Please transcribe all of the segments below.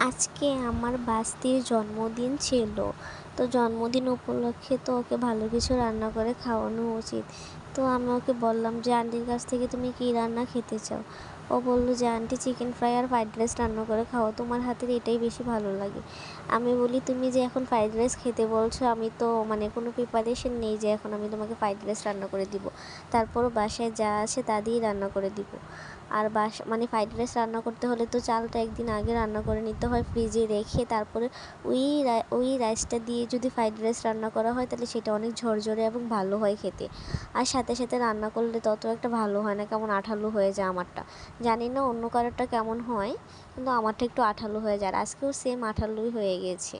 আজকে আমার বাস্তির জন্মদিন ছিল। তো জন্মদিন উপলক্ষে তো ওকে ভালো কিছু রান্না করে খাওয়ানো উচিত। তো আমি ওকে বললাম যে, আন্টির কাছ থেকে তুমি কী রান্না খেতে চাও? ও বলল, যে আন্টি চিকেন ফ্রাই আর ফ্রাইড রাইস রান্না করে খাও, তোমার হাতের এটাই বেশি ভালো লাগে। আমি বলি, তুমি যে এখন ফ্রাইড রাইস খেতে বলছো, আমি তো মানে কোনো প্রিপারেশন নেই যে এখন আমি তোমাকে ফ্রাইড রাইস রান্না করে দিব। তারপরও বাসায় যা আছে তা দিয়েই রান্না করে দিব। আর বাস মানে ফ্রাইড রাইস রান্না করতে হলে তো চালটা একদিন আগে রান্না করে নিতে হয় ফ্রিজে রেখে, তারপরে ওই ওই রাইসটা দিয়ে যদি ফ্রাইড রাইস রান্না করা হয়, তাহলে সেটা অনেক ঝরঝরে এবং ভালো হয় খেতে। আর সাথে সাথে রান্না করলে তত একটা ভালো হয় না, কেমন আঠালো হয়ে যায় আমারটা। জানি না অন্য কারোরটা কেমন হয়, কিন্তু আমারটা একটু আঠালো হয়ে যায় আজকেও সেম আঠালোই হয়ে গেছে।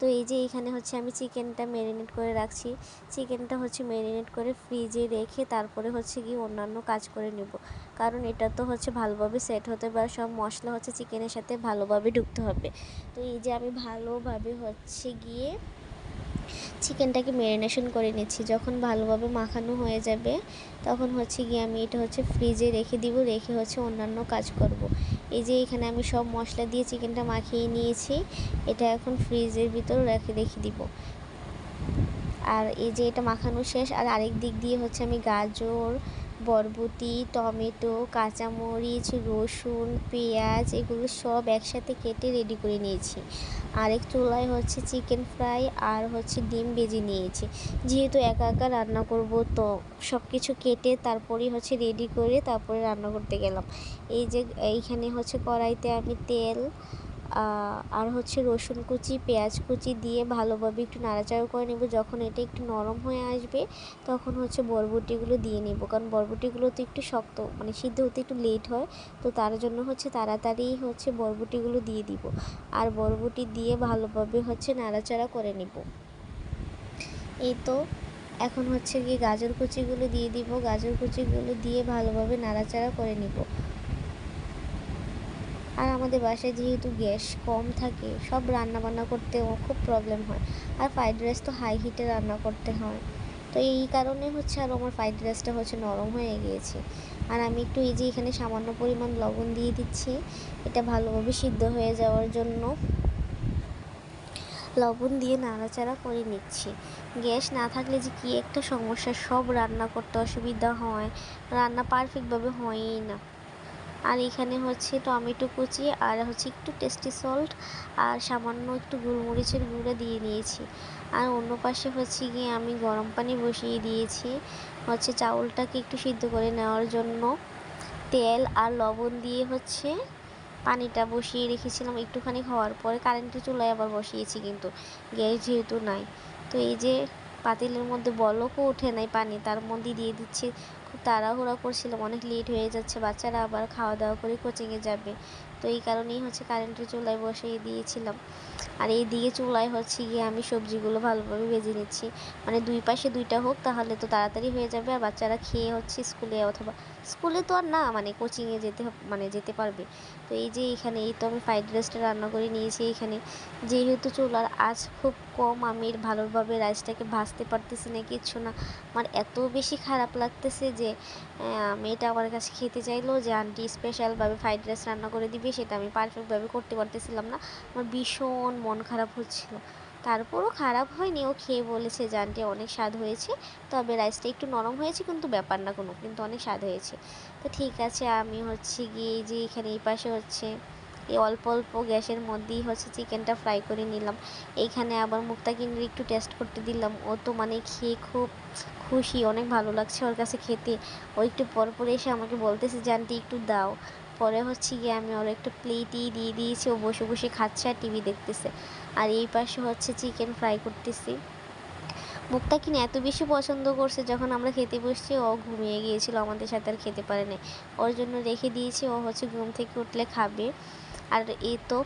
তো এই যে এখানে হচ্ছে আমি চিকেনটা ম্যারিনেট করে রাখছি। চিকেনটা হচ্ছে ম্যারিনেট করে ফ্রিজে রেখে তারপরে হচ্ছে গিয়ে অন্যান্য কাজ করে নেব। কারণ এটা তো হচ্ছে ভালোভাবে সেট হতে বা সব মশলা হচ্ছে চিকেনের সাথে ভালোভাবে ঢুকতে হবে। তো এই যে আমি ভালোভাবে হচ্ছে গিয়ে চিকেনটাকে ম্যারিনেশন করে নিচ্ছি যখন ভালোভাবে মাখানো হয়ে যাবে, তখন হচ্ছে গিয়ে আমি এটা হচ্ছে ফ্রিজে রেখে দিব, রেখে হচ্ছে অন্যান্য কাজ করব। এই যে এখানে আমি সব মশলা দিয়ে চিকেনটা মাখিয়ে নিয়েছি, এটা এখন ফ্রিজের ভিতর রেখে রেখে দিব আর এই যে এটা মাখানো শেষ, আর আরেক দিক দিয়ে হচ্ছে আমি গাজর বরবটি, টমেটো, কাঁচামরিচ, রসুন, পেঁয়াজ, এগুলো সব একসাথে কেটে রেডি করে নিয়েছি। আরেক চুলায় হচ্ছে চিকেন ফ্রাই আর হচ্ছে ডিম ভেজে নিয়েছি। যেহেতু একা একা রান্না করব, তো সব কিছু কেটে তারপরেই হচ্ছে রেডি করে তারপরে রান্না করতে গেলাম। এই যে এইখানে হচ্ছে কড়াইতে আমি তেল আর হচ্ছে রসুন কুচি, পেঁয়াজ কুচি দিয়ে ভালোভাবে একটু নাড়াচাড়া করে নেব। যখন এটা একটু নরম হয়ে আসবে, তখন হচ্ছে বরবটিগুলো দিয়ে নেব। কারণ বরবটিগুলো তো একটু শক্ত মানে সিদ্ধ হতে একটু লেট হয়। তো তার জন্য হচ্ছে তাড়াতাড়ি হচ্ছে বরবটিগুলো দিয়ে দিব। আর বরবটি দিয়ে ভালোভাবে হচ্ছে নাড়াচাড়া করে নেব। এই তো, এখন হচ্ছে গিয়ে গাজর কুচিগুলো দিয়ে দিব। গাজর কুচিগুলো দিয়ে ভালোভাবে নাড়াচাড়া করে নিব। আর আমাদের বাসায় যেহেতু গ্যাস কম থাকে, সব রান্না বান্না করতে খুব প্রবলেম হয়। আর ফ্রাইড রাইস তো হাই হিটে রান্না করতে হয়। তো এই কারণে হচ্ছে আর আমার ফ্রাইড রাইসটা হচ্ছে নরম হয়ে গিয়েছে। আর আমি একটু এই যে এখানে সামান্য পরিমাণ লবণ দিয়ে দিচ্ছি, এটা ভালোভাবে সিদ্ধ হয়ে যাওয়ার জন্য। লবণ দিয়ে নাড়াচাড়া করে নিচ্ছি। গ্যাস না থাকলে যে কী একটা সমস্যা, সব রান্না করতে অসুবিধা হয়। রান্না পারফেক্টভাবে হয়ই না। আর এখানে হচ্ছে টমেটো কুচি আর হচ্ছে একটু টেস্টি সল্ট আর সামান্য একটু গোলমরিচের গুঁড়ো দিয়ে নিয়েছি। আর অন্য পাশে হচ্ছে গিয়ে আমি গরম পানি বসিয়ে দিয়েছি। হচ্ছে চাউলটাকে একটু সিদ্ধ করে নেওয়ার জন্য তেল আর লবণ দিয়ে হচ্ছে পানিটা বসিয়ে রেখেছিলাম একটুখানি হওয়ার পরে। কারেন্টের চুলায় আবার বসিয়েছি কিন্তু, গ্যাস যেহেতু নাই। তো এই যে পাতিলের মধ্যে বলকও ওঠে নাই পানি, তার মধ্যে দিয়ে দিচ্ছে। খুব তাড়াহুড়া করছিলাম, অনেক লেট হয়ে যাচ্ছে, বাচ্চারা আবার খাওয়া দাওয়া করে কোচিংয়ে যাবে। তো এই কারণেই হচ্ছে কারেন্টের চুলায় বসিয়ে দিয়েছিলাম। আর এই দিকে চুলায় হচ্ছে গিয়ে আমি সবজিগুলো ভালোভাবে ভেজে নিচ্ছি। মানে দুই পাশে দুইটা হোক, তাহলে তো তাড়াতাড়ি হয়ে যাবে। আর বাচ্চারা খেয়ে হচ্ছে স্কুলে অথবা স্কুলে তো আর না মানে কোচিংয়ে যেতে মানে যেতে পারবে। তো এই যে এখানে, এই তো আমি ফ্রাইড রাইসটা রান্না করে নিয়েছি এখানে। যেহেতু চুলার আজ খুব কম, আমি ভালোভাবে রাইসটাকে ভাজতে পারতেছি না, কিচ্ছু না। আমার এত বেশি খারাপ লাগতেছে যে মেয়েটা আমার কাছে খেতে চাইলো যে, আন্টি স্পেশালভাবে ফ্রাইড রাইস রান্না করে দিবে। সেটা আমি পারফেক্টভাবে করতে পারতেছিলাম না। আমার ভীষণ মন খারাপ হচ্ছিল। তারপরও খারাপ হয়নি। ও খেয়ে বলেছে যে আন্টি অনেক স্বাদ হয়েছে। তবে রাইসটা একটু নরম হয়েছে, কিন্তু ব্যাপার না কোনো, কিন্তু অনেক স্বাদ হয়েছে। তো ঠিক আছে, আমি হচ্ছে গিয়ে যে এখানে এই পাশে হচ্ছে এই অল্প অল্প গ্যাসের মধ্যেই হচ্ছে চিকেনটা ফ্রাই করে নিলাম। এইখানে আবার মুক্তা কিনে একটু টেস্ট করতে দিলাম। ও তো মানে খেয়ে খুব খুশি, অনেক ভালো লাগছে ওর কাছে খেতে। ও একটু পর পরে এসে আমাকে বলতেছে যে আন্টি একটু দাও। পরে হচ্ছে গিয়ে আমি ওর একটা প্লেটই দিয়ে দিয়েছি, ও বসে বসে খাচ্ছে আর টিভি দেখতেছে। আর এই পাশে হচ্ছে চিকেন ফ্রাই করতেছি। মুখটা কিনে এত বেশি পছন্দ করছে, যখন আমরা খেতে বসছি, ও ঘুমিয়ে গিয়েছিল, আমাদের সাথে আর খেতে পারে ওর জন্য রেখে দিয়েছি, ও হচ্ছে ঘুম থেকে উঠলে খাবে। আর এ তো